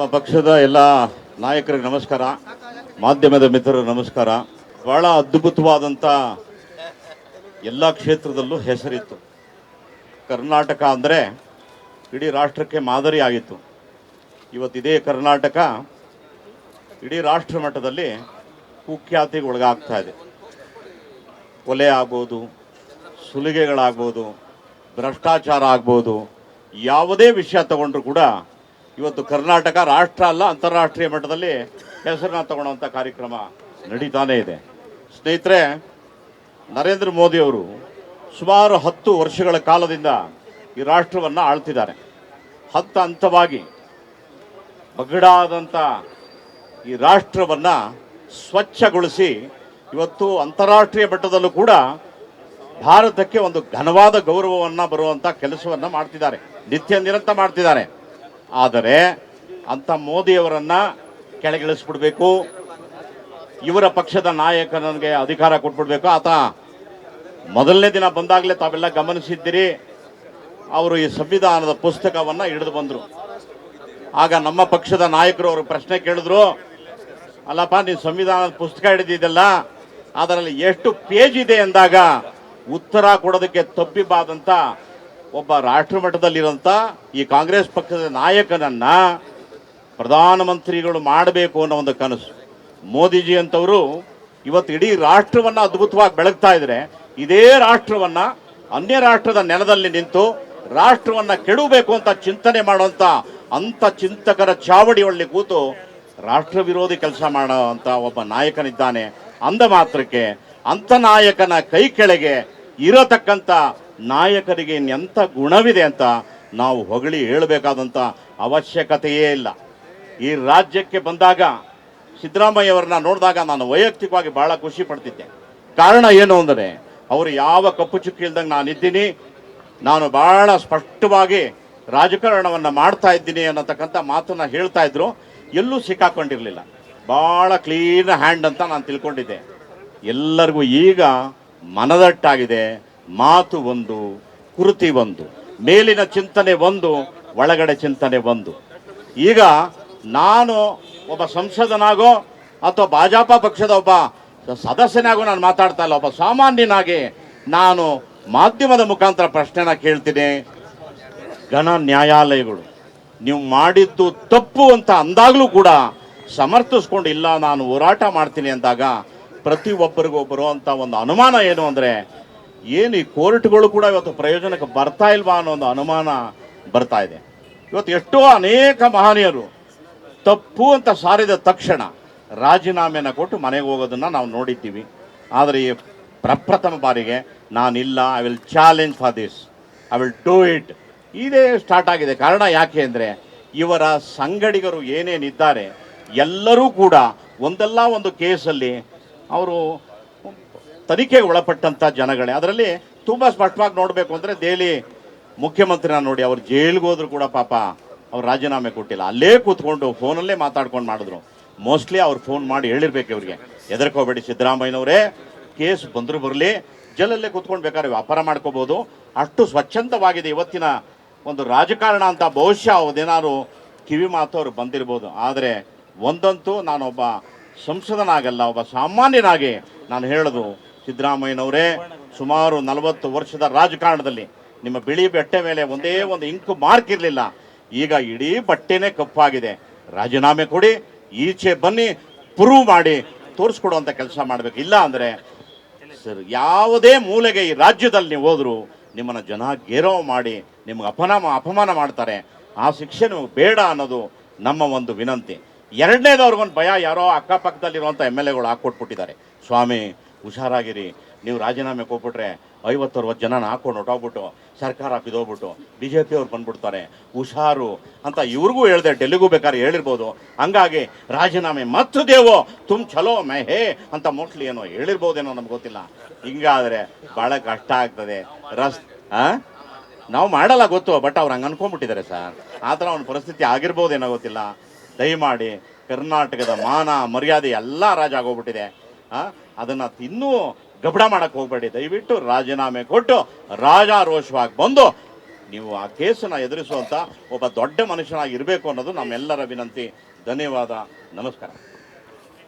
ನಮ್ಮ ಪಕ್ಷದ ಎಲ್ಲ ನಾಯಕರಿಗೆ ನಮಸ್ಕಾರ, ಮಾಧ್ಯಮದ ಮಿತ್ರರು ನಮಸ್ಕಾರ. ಬಹಳ ಅದ್ಭುತವಾದಂಥ ಎಲ್ಲ ಕ್ಷೇತ್ರದಲ್ಲೂ ಹೆಸರಿತ್ತು. ಕರ್ನಾಟಕ ಅಂದರೆ ಇಡೀ ರಾಷ್ಟ್ರಕ್ಕೆ ಮಾದರಿ ಆಗಿತ್ತು. ಇವತ್ತಿದೇ ಕರ್ನಾಟಕ ಇಡೀ ರಾಷ್ಟ್ರ ಮಟ್ಟದಲ್ಲಿ ಕುಖ್ಯಾತಿಗೆ ಒಳಗಾಗ್ತಾ ಇದೆ. ಕೊಲೆ ಆಗ್ಬೋದು, ಸುಲಿಗೆಗಳಾಗ್ಬೋದು, ಭ್ರಷ್ಟಾಚಾರ ಆಗ್ಬೋದು, ಯಾವುದೇ ವಿಷಯ ತಗೊಂಡ್ರು ಕೂಡ ಇವತ್ತು ಕರ್ನಾಟಕ ರಾಷ್ಟ್ರ ಅಲ್ಲ, ಅಂತಾರಾಷ್ಟ್ರೀಯ ಮಟ್ಟದಲ್ಲಿ ಹೆಸರನ್ನ ತಗೊಳ್ಳುವಂತ ಕಾರ್ಯಕ್ರಮ ನಡೀತಾನೇ ಇದೆ. ಸ್ನೇಹಿತರೆ, ನರೇಂದ್ರ ಮೋದಿ ಅವರು ಸುಮಾರು ಹತ್ತು ವರ್ಷಗಳ ಕಾಲದಿಂದ ಈ ರಾಷ್ಟ್ರವನ್ನು ಆಳ್ತಿದ್ದಾರೆ. ಹಂತ ಹಂತವಾಗಿ ಬಗಡಾದಂಥ ಈ ರಾಷ್ಟ್ರವನ್ನು ಸ್ವಚ್ಛಗೊಳಿಸಿ ಇವತ್ತು ಅಂತಾರಾಷ್ಟ್ರೀಯ ಮಟ್ಟದಲ್ಲೂ ಕೂಡ ಭಾರತಕ್ಕೆ ಒಂದು ಘನವಾದ ಗೌರವವನ್ನು ಬರುವಂಥ ಕೆಲಸವನ್ನು ಮಾಡ್ತಿದ್ದಾರೆ. ನಿತ್ಯ ನಿರಂತರ ಮಾಡ್ತಿದ್ದಾರೆ. ಆದರೆ ಅಂಥ ಮೋದಿಯವರನ್ನು ಕೆಳಗಿಳಿಸ್ಬಿಡ್ಬೇಕು. ಇವರ ಪಕ್ಷದ ನಾಯಕನಿಗೆ ಅಧಿಕಾರ ಕೊಟ್ಬಿಡ್ಬೇಕು. ಆತ ಮೊದಲನೇ ದಿನ ಬಂದಾಗಲೇ ತಾವೆಲ್ಲ ಗಮನಿಸಿದ್ದೀರಿ. ಅವರು ಈ ಸಂವಿಧಾನದ ಪುಸ್ತಕವನ್ನು ಹಿಡಿದು ಬಂದರು. ಆಗ ನಮ್ಮ ಪಕ್ಷದ ನಾಯಕರು ಅವರು ಪ್ರಶ್ನೆ ಕೇಳಿದ್ರು, ಅಲ್ಲಪ್ಪ ನೀವು ಸಂವಿಧಾನದ ಪುಸ್ತಕ ಹಿಡಿದಿದ್ದಲ್ಲ ಅದರಲ್ಲಿ ಎಷ್ಟು ಪೇಜ್ ಇದೆ? ಎಂದಾಗ ಉತ್ತರ ಕೊಡೋದಕ್ಕೆ ತಪ್ಪಿಬಾದಂತ ಒಬ್ಬ ರಾಷ್ಟ್ರ ಮಟ್ಟದಲ್ಲಿರುವಂಥ ಈ ಕಾಂಗ್ರೆಸ್ ಪಕ್ಷದ ನಾಯಕನನ್ನ ಪ್ರಧಾನಮಂತ್ರಿಗಳು ಮಾಡಬೇಕು ಅನ್ನೋ ಒಂದು ಕನಸು. ಮೋದಿಜಿ ಅಂತವರು ಇವತ್ತು ಇಡೀ ರಾಷ್ಟ್ರವನ್ನ ಅದ್ಭುತವಾಗಿ ಬೆಳಗ್ತಾ ಇದ್ರೆ ಇದೇ ರಾಷ್ಟ್ರವನ್ನ ಅನ್ಯ ರಾಷ್ಟ್ರದ ನೆಲದಲ್ಲಿ ನಿಂತು ರಾಷ್ಟ್ರವನ್ನ ಕೆಡಬೇಕು ಅಂತ ಚಿಂತನೆ ಮಾಡುವಂತ ಅಂತ ಚಿಂತಕರ ಚಾವಡಿಯಲ್ಲಿ ಕೂತು ರಾಷ್ಟ್ರ ವಿರೋಧಿ ಕೆಲಸ ಮಾಡುವಂತ ಒಬ್ಬ ನಾಯಕನಿದ್ದಾನೆ. ಅಂದ ಮಾತ್ರಕ್ಕೆ ಅಂತ ನಾಯಕನ ಕೈ ಕೆಳಗೆ ಇರತಕ್ಕಂಥ ನಾಯಕರಿಗೆ ಇನ್ನೆಂಥ ಗುಣವಿದೆ ಅಂತ ನಾವು ಹೊಗಳಿ ಹೇಳಬೇಕಾದಂಥ ಅವಶ್ಯಕತೆಯೇ ಇಲ್ಲ. ಈ ರಾಜ್ಯಕ್ಕೆ ಬಂದಾಗ ಸಿದ್ದರಾಮಯ್ಯವರನ್ನ ನೋಡಿದಾಗ ನಾನು ವೈಯಕ್ತಿಕವಾಗಿ ಭಾಳ ಖುಷಿ ಪಡ್ತಿದ್ದೆ. ಕಾರಣ ಏನು ಅಂದರೆ, ಅವರು ಯಾವ ಕಪ್ಪು ಚುಕ್ಕಿ ಇಲ್ದಂಗೆ ನಾನಿದ್ದೀನಿ, ನಾನು ಭಾಳ ಸ್ಪಷ್ಟವಾಗಿ ರಾಜಕಾರಣವನ್ನು ಮಾಡ್ತಾ ಇದ್ದೀನಿ ಅನ್ನತಕ್ಕಂಥ ಮಾತನ್ನು ಹೇಳ್ತಾ ಇದ್ರು. ಎಲ್ಲೂ ಸಿಕ್ಕಾಕೊಂಡಿರಲಿಲ್ಲ. ಭಾಳ ಕ್ಲೀನ್ ಹ್ಯಾಂಡ್ ಅಂತ ನಾನು ತಿಳ್ಕೊಂಡಿದ್ದೆ. ಎಲ್ಲರಿಗೂ ಈಗ ಮನದಟ್ಟಾಗಿದೆ. ಮಾತು ಒಂದು, ಕೃತಿ ಒಂದು, ಮೇಲಿನ ಚಿಂತನೆ ಒಂದು, ಒಳಗಡೆ ಚಿಂತನೆ ಒಂದು. ಈಗ ನಾನು ಒಬ್ಬ ಸಂಸದನಾಗೋ ಅಥವಾ ಭಾಜಪ ಪಕ್ಷದ ಒಬ್ಬ ಸದಸ್ಯನಾಗೋ ನಾನು ಮಾತಾಡ್ತಾ ಇಲ್ಲ, ಒಬ್ಬ ಸಾಮಾನ್ಯನಾಗಿ ನಾನು ಮಾಧ್ಯಮದ ಮುಖಾಂತರ ಪ್ರಶ್ನೆನ ಕೇಳ್ತೀನಿ. ಘನ ನ್ಯಾಯಾಲಯಗಳು, ನೀವು ಮಾಡಿದ್ದು ತಪ್ಪು ಅಂತ ಅಂದಾಗಲೂ ಕೂಡ ಸಮರ್ಥಿಸ್ಕೊಂಡು ಇಲ್ಲ, ನಾನು ಹೋರಾಟ ಮಾಡ್ತೀನಿ ಅಂದಾಗ ಪ್ರತಿಯೊಬ್ಬರಿಗೂ ಬರುವಂಥ ಒಂದು ಅನುಮಾನ ಏನು ಅಂದರೆ ಏನು ಈ ಕೋರ್ಟ್ಗಳು ಕೂಡ ಇವತ್ತು ಪ್ರಯೋಜನಕ್ಕೆ ಬರ್ತಾ ಇಲ್ವಾ ಅನ್ನೋ ಒಂದು ಅನುಮಾನ ಬರ್ತಾ ಇದೆ. ಇವತ್ತು ಎಷ್ಟೋ ಅನೇಕ ಮಹನೀಯರು ತಪ್ಪು ಅಂತ ಸಾರಿದ ತಕ್ಷಣ ರಾಜೀನಾಮೆಯನ್ನು ಕೊಟ್ಟು ಮನೆಗೆ ಹೋಗೋದನ್ನು ನಾವು ನೋಡಿದ್ದೀವಿ. ಆದರೆ ಈ ಪ್ರಪ್ರಥಮ ಬಾರಿಗೆ ನಾನಿಲ್ಲ I will challenge for this I will do it ಇದೇ ಸ್ಟಾರ್ಟ್ ಆಗಿದೆ. ಕಾರಣ ಯಾಕೆ ಅಂದರೆ ಇವರ ಸಂಗಡಿಗರು ಏನೇನಿದ್ದಾರೆ ಎಲ್ಲರೂ ಕೂಡ ಒಂದಲ್ಲ ಒಂದು ಕೇಸಲ್ಲಿ ಅವರು ತನಿಖೆಗೆ ಒಳಪಟ್ಟಂಥ ಜನಗಳೇ ಅದರಲ್ಲಿ ತುಂಬ ಸ್ಪಷ್ಟವಾಗಿ ನೋಡಬೇಕು ಅಂದರೆ ದೆಹಲಿ ಮುಖ್ಯಮಂತ್ರಿನ ನೋಡಿ, ಅವ್ರು ಜೈಲಿಗೆ ಕೂಡ ಪಾಪ ಅವ್ರು ರಾಜೀನಾಮೆ ಕೊಟ್ಟಿಲ್ಲ. ಅಲ್ಲೇ ಕೂತ್ಕೊಂಡು ಫೋನಲ್ಲೇ ಮಾತಾಡ್ಕೊಂಡು ಮಾಡಿದ್ರು. ಮೋಸ್ಟ್ಲಿ ಅವ್ರು ಫೋನ್ ಮಾಡಿ ಹೇಳಿರ್ಬೇಕು ಇವ್ರಿಗೆ. ಎದರ್ಕೋಬೇಡಿ ಸಿದ್ದರಾಮಯ್ಯನವರೇ, ಕೇಸ್ ಬಂದರೂ ಬರಲಿ, ಜಲಲ್ಲೇ ಕೂತ್ಕೊಂಡು ಬೇಕಾದ್ರೆ ವ್ಯಾಪಾರ ಮಾಡ್ಕೋಬೋದು. ಅಷ್ಟು ಸ್ವಚ್ಛಂದವಾಗಿದೆ ಇವತ್ತಿನ ಒಂದು ರಾಜಕಾರಣ ಅಂತ ಬಹುಶಃ ಅದೇನಾದ್ರು ಕಿವಿ ಮಾತು ಅವ್ರು ಬಂದಿರ್ಬೋದು. ಆದರೆ ಒಂದಂತೂ ನಾನೊಬ್ಬ ಸಂಸದನಾಗಲ್ಲ, ಒಬ್ಬ ಸಾಮಾನ್ಯನಾಗಿ ನಾನು ಹೇಳೋದು ಸಿದ್ದರಾಮಯ್ಯನವರೇ, ಸುಮಾರು ನಲವತ್ತು ವರ್ಷದ ರಾಜಕಾರಣದಲ್ಲಿ ನಿಮ್ಮ ಬಿಳಿ ಬಟ್ಟೆ ಮೇಲೆ ಒಂದೇ ಒಂದು ಇಂಕು ಮಾರ್ಕ್ ಇರಲಿಲ್ಲ. ಈಗ ಇಡೀ ಬಟ್ಟೆನೇ ಕಪ್ಪಾಗಿದೆ. ರಾಜೀನಾಮೆ ಕೊಡಿ, ಈಚೆ ಬನ್ನಿ, ಪ್ರೂವ್ ಮಾಡಿ ತೋರಿಸ್ಕೊಡುವಂಥ ಕೆಲಸ ಮಾಡಬೇಕು. ಇಲ್ಲ ಅಂದರೆ ಸರ್, ಯಾವುದೇ ಮೂಲೆಗೆ ಈ ರಾಜ್ಯದಲ್ಲಿ ನೀವು ಹೋದರೂ ನಿಮ್ಮನ್ನು ಜನ ಗೇರವ ಮಾಡಿ, ನಿಮ್ಗೆ ಅಪನಾಮ, ಅಪಮಾನ ಮಾಡ್ತಾರೆ. ಆ ಶಿಕ್ಷೆ ನಿಮಗೆ ಬೇಡ ಅನ್ನೋದು ನಮ್ಮ ಒಂದು ವಿನಂತಿ. ಎರಡನೇದವ್ರಿಗೊಂದು ಭಯ ಯಾರೋ ಅಕ್ಕಪಕ್ಕದಲ್ಲಿರುವಂಥ ಎಂ ಎಲ್ ಎಗಳು ಹಾಕ್ಕೊಟ್ಬಿಟ್ಟಿದ್ದಾರೆ. ಸ್ವಾಮಿ ಹುಷಾರಾಗಿರಿ. ನೀವು ರಾಜೀನಾಮೆ ಕೊಟ್ಬಿಟ್ರೆ ಐವತ್ತರವತ್ತು ಜನನ ಹಾಕೊಂಡು ಹೊಟ್ಟೋಗ್ಬಿಟ್ಟು ಸರ್ಕಾರ ಬಿದೋಗ್ಬಿಟ್ಟು ಬಿ ಜೆ ಪಿಯವ್ರು ಬಂದ್ಬಿಡ್ತಾರೆ. ಹುಷಾರು ಅಂತ ಇವ್ರಿಗೂ ಹೇಳಿದೆ, ಡೆಲ್ಲಿಗೂ ಬೇಕಾದ್ರೆ ಹೇಳಿರ್ಬೋದು. ಹಂಗಾಗಿ ರಾಜೀನಾಮೆ ಮತ್ತು ದೇವೋ, ತುಮ್ ಚಲೋ ಮೇ ಹೇ ಅಂತ ಮೋಸ್ಟ್ಲಿ ಏನೋ ಹೇಳಿರ್ಬೋದೇನೋ ನಮ್ಗೆ ಗೊತ್ತಿಲ್ಲ. ಹಿಂಗಾದರೆ ಭಾಳ ಕಷ್ಟ ಆಗ್ತದೆ. ರಸ್ ಹಾಂ ನಾವು ಮಾಡಲ್ಲ ಗೊತ್ತು, ಬಟ್ ಅವ್ರು ಹಂಗೆ ಅನ್ಕೊಂಡ್ಬಿಟ್ಟಿದ್ದಾರೆ ಸರ್. ಆ ಥರ ಒಂದು ಪರಿಸ್ಥಿತಿ ಆಗಿರ್ಬೋದೇನೋ ಗೊತ್ತಿಲ್ಲ. ದಯಮಾಡಿ ಕರ್ನಾಟಕದ ಮಾನ ಮರ್ಯಾದೆ ಎಲ್ಲ ರಾಜ ಆಗೋಗ್ಬಿಟ್ಟಿದೆ. ಆ? ಅದನ್ನ ಇನ್ನೂ ಗಬಡ ಮಾಡಕ್ಕೆ ಹೋಗಬೇಡಿ. ದಯವಿಟ್ಟು ರಾಜೀನಾಮೆ ಕೊಟ್ಟು ರಾಜಾರೋಷವಾಗಿ ಬಂದು, ನೀವು ಆ ಕೇಸನ್ನು ಎದುರಿಸುವಂಥ ಒಬ್ಬ ದೊಡ್ಡ ಮನುಷ್ಯನಾಗಿರಬೇಕು ಅನ್ನೋದು ನಮ್ಮೆಲ್ಲರ ವಿನಂತಿ. ಧನ್ಯವಾದ. ನಮಸ್ಕಾರ.